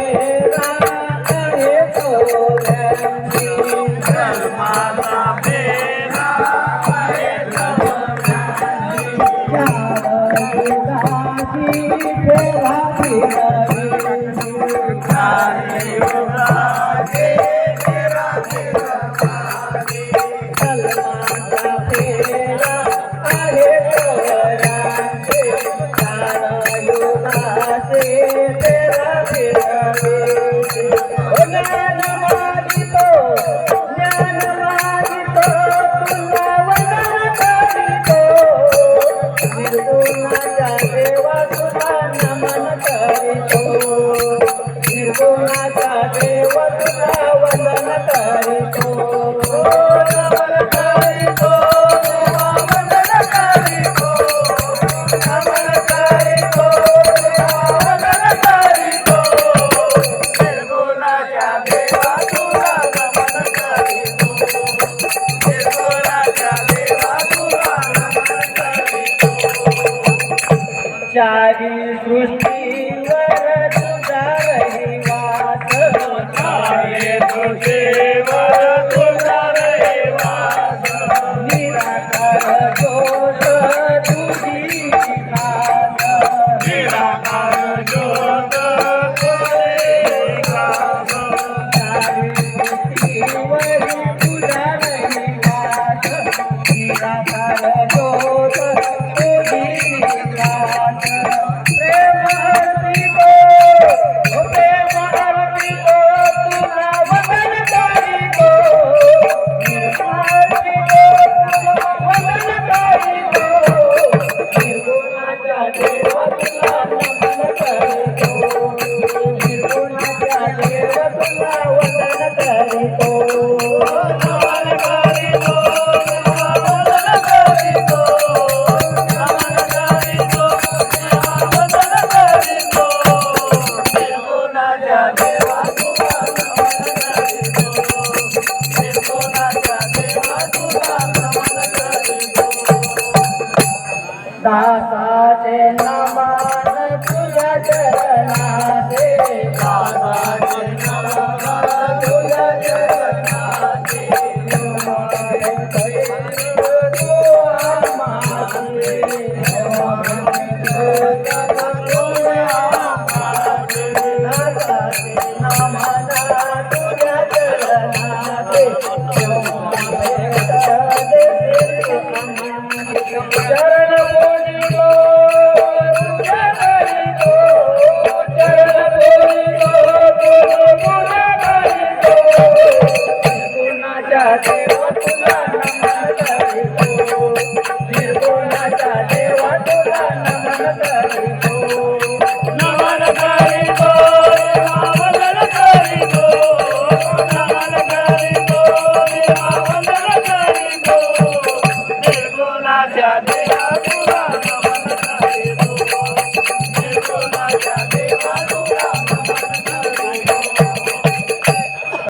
Thank you. ದೇವಾ सारी सृष्टीवर तुझा रहिवास सारी सृष्टीवर तुझा रहिवास निराकार जोत तुझी निराकार जोत सारी सृष्टीवर तुझा निराकार जोत Oh Sa sa te nama. ಕರಿಗೋ